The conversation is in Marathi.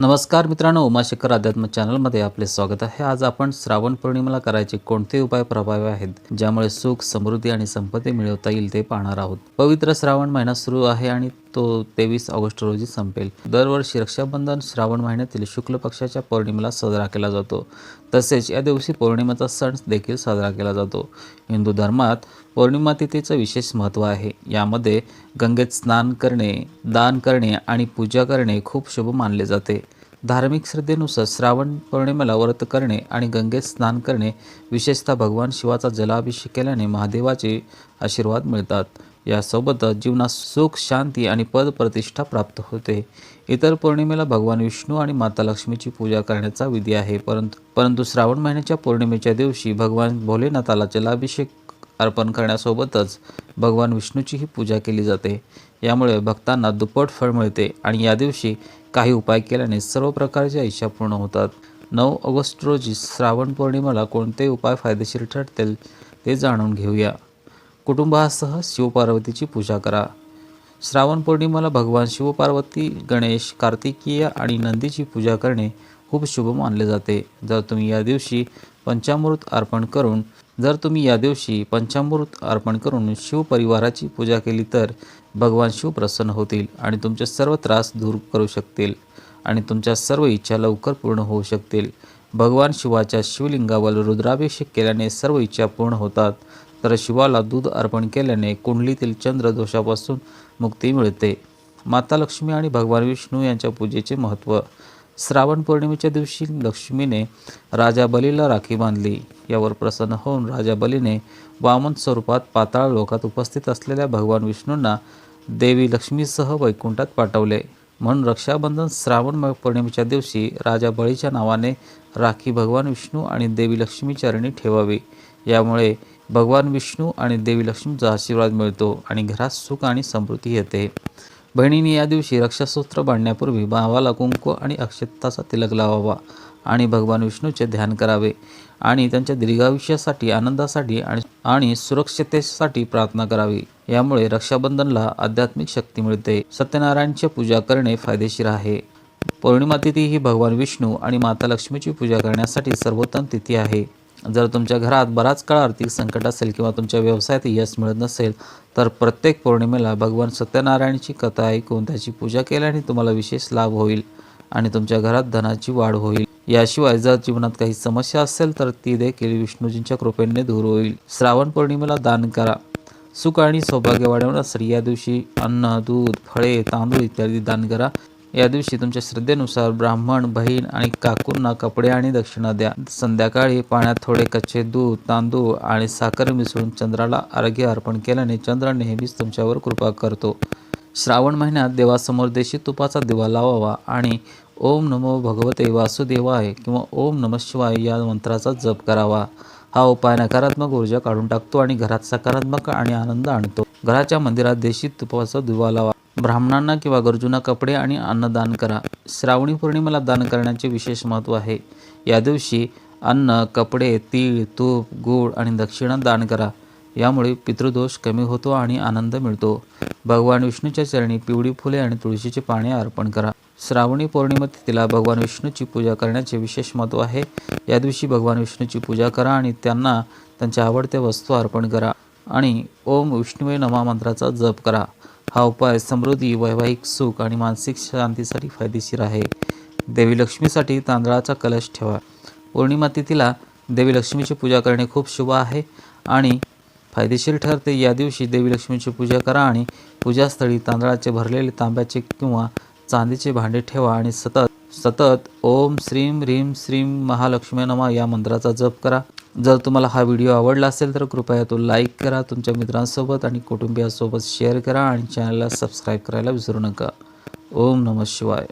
नमस्कार मित्रांनो उमाशेखर अध्यात्म चॅनलमध्ये आपले स्वागत आहे. आज आपण श्रावण पौर्णिमेला करायचे कोणते उपाय प्रभावी आहेत ज्यामुळे सुख समृद्धी आणि संपत्ती मिळवता येईल ते पाहणार आहोत. पवित्र श्रावण महिना सुरू आहे आणि तो तेवीस ऑगस्ट रोजी संपेल. दरवर्षी रक्षाबंधन श्रावण महिन्यातील शुक्ल पक्षाच्या पौर्णिमेला साजरा केला जातो. तसेच या दिवशी पौर्णिमेचा सण देखील साजरा केला जातो. हिंदू धर्मात पौर्णिमा तिथीचं विशेष महत्त्व आहे. यामध्ये गंगेत स्नान करणे दान करणे आणि पूजा करणे खूप शुभ मानले जाते. धार्मिक श्रद्धेनुसार श्रावण पौर्णिमेला व्रत करणे आणि गंगेत स्नान करणे विशेषतः भगवान शिवाचा जलाभिषेक केल्याने महादेवाचे आशीर्वाद मिळतात. यासोबतच जीवनात सुख शांती आणि पद प्रतिष्ठा प्राप्त होते. इतर पौर्णिमेला भगवान विष्णू आणि माता लक्ष्मीची पूजा करण्याचा विधी आहे. परंतु परंतु श्रावण महिन्याच्या पौर्णिमेच्या दिवशी भगवान भोलेनाथाला जलाभिषेक अर्पण करण्यासोबतच भगवान विष्णूचीही पूजा केली जाते. यामुळे भक्तांना दुप्पट फळ मिळते आणि या दिवशी काही उपाय केल्याने सर्व प्रकारच्या इच्छा पूर्ण होतात. नऊ ऑगस्ट रोजी श्रावण पौर्णिमेला कोणते उपाय फायदेशीर ठरतील ते जाणून घेऊया. कुटुंबासह शिवपार्वतीची पूजा करा. श्रावण पौर्णिमेला भगवान शिवपार्वती गणेश कार्तिकीय आणि नंदीची पूजा करणे खूप शुभ मानले जाते. जर तुम्ही या दिवशी पंचामृत अर्पण करून जर तुम्ही या दिवशी पंचामृत अर्पण करून शिवपरिवाराची पूजा केली तर भगवान शिव प्रसन्न होतील आणि तुमचे सर्व त्रास दूर करू शकतील आणि तुमच्या सर्व इच्छा लवकर पूर्ण होऊ शकतील. भगवान शिवाच्या शिवलिंगावर रुद्राभिषेक केल्याने सर्व इच्छा पूर्ण होतात. तर शिवाला दूध अर्पण केल्याने कुंडलीतील चंद्र दोषापासून मुक्ती मिळते. माता लक्ष्मी आणि भगवान विष्णू यांच्या पूजेचे महत्त्व श्रावण पौर्णिमेच्या दिवशी लक्ष्मीने राजा बलीला राखी बांधली. यावर प्रसन्न होऊन राजा बलीने वामन स्वरूपात पाताळ लोकात उपस्थित असलेल्या भगवान विष्णूंना देवी लक्ष्मीसह वैकुंठात पाठवले. म्हणून रक्षाबंधन श्रावण पौर्णिमेच्या दिवशी राजा बळीच्या नावाने राखी भगवान विष्णू आणि देवी लक्ष्मी चरणी ठेवावी. यामुळे भगवान विष्णू आणि देवी लक्ष्मीचा आशीर्वाद मिळतो आणि घरात सुख आणि समृद्धी येते. बहिणीने या दिवशी रक्षासूत्र बांधण्यापूर्वी भावाला कुंकू आणि अक्षताचा तिलक लावावा आणि भगवान विष्णूचे ध्यान करावे आणि त्यांच्या दीर्घायुष्यासाठी आनंदासाठी आणि आणि सुरक्षिततेसाठी प्रार्थना करावी. यामुळे रक्षाबंधनला आध्यात्मिक शक्ती मिळते. सत्यनारायणची पूजा करणे फायदेशीर आहे. पौर्णिमा तिथी ही भगवान विष्णू आणि माता लक्ष्मीची पूजा करण्यासाठी सर्वोत्तम तिथी आहे. जर तुमच्या घरात बराच काळ आर्थिक संकट असेल किंवा तुमच्या व्यवसायात यश मिळत नसेल तर प्रत्येक पौर्णिमेला भगवान सत्यनारायणची कथा ऐकून त्याची पूजा केल्याने तुम्हाला विशेष लाभ होईल आणि तुमच्या घरात धनाची वाढ होईल. याशिवाय जर जीवनात काही समस्या असेल तर ती देखील विष्णूजींच्या कृपेने दूर होईल. श्रावण पौर्णिमेला दान करा. सुख आणि सौभाग्य वाढवण्यासाठी या दिवशी अन्न दूध फळे तांदूळ इत्यादी दान करा. या दिवशी तुमच्या श्रद्धेनुसार ब्राह्मण बहीण आणि काकूंना कपडे आणि दक्षिणा द्या. संध्याकाळी पाण्यात थोडे कच्चे दूध तांदूळ आणि साखर मिसळून चंद्राला अर्घ्य अर्पण केल्याने चंद्र नेहमीच तुमच्यावर कृपा करतो. श्रावण महिन्यात देवासमोर देशी तुपाचा दिवा लावावा आणि ओम नमो भगवते वासुदेवाय किंवा ओम नम शिवाय या मंत्राचा जप करावा. हा उपाय नकारात्मक ऊर्जा काढून टाकतो आणि घरात सकारात्मक आणि आनंद आणतो. घराच्या मंदिरात देशी तुपाचा दिवा लावा. ब्राह्मणांना किंवा गरजूंना कपडे आणि अन्नदान करा. श्रावणी पौर्णिमेला दान करण्याचे विशेष महत्त्व आहे. या दिवशी अन्न कपडे तीळ तूप गूळ आणि दक्षिणा दान करा. यामुळे पितृदोष कमी होतो आणि आनंद मिळतो. भगवान विष्णूच्या चरणी पिवळी फुले आणि तुळशीची पाने अर्पण करा. श्रावणी पौर्णिमा तिथीला भगवान विष्णूची पूजा करण्याचे विशेष महत्त्व आहे. या दिवशी भगवान विष्णूची पूजा करा आणि त्यांना त्यांच्या आवडत्या वस्तू अर्पण करा. आणि ओम विष्णुवे नमा मंत्राचा जप करा. हा उपाय समृद्धी वैवाहिक सुख आणि मानसिक शांतीसाठी फायदेशीर आहे. देवी लक्ष्मीसाठी तांदळाचा कलश ठेवा. पौर्णिमा तिथीला देवी लक्ष्मीची पूजा करणे खूप शुभ आहे आणि फायदेशीर ठरते. या दिवशी देवी लक्ष्मीची पूजा करा आणि पूजास्थळी तांदळाचे भरलेले तांब्याचे किंवा चांदीचे भांडे ठेवा आणि सतत सतत ओम श्रीम ह्रीम श्रीम महालक्ष्मी नमा या मंत्राचा जप करा. जर तुम्हाला हा व्हिडिओ आवडला असेल तर कृपया तो लाईक करा तुमच्या मित्रांसोबत आणि कुटुंबियासोबत शेअर करा आणि चॅनलला सबस्क्राईब करायला विसरू नका. ओम नमः शिवाय.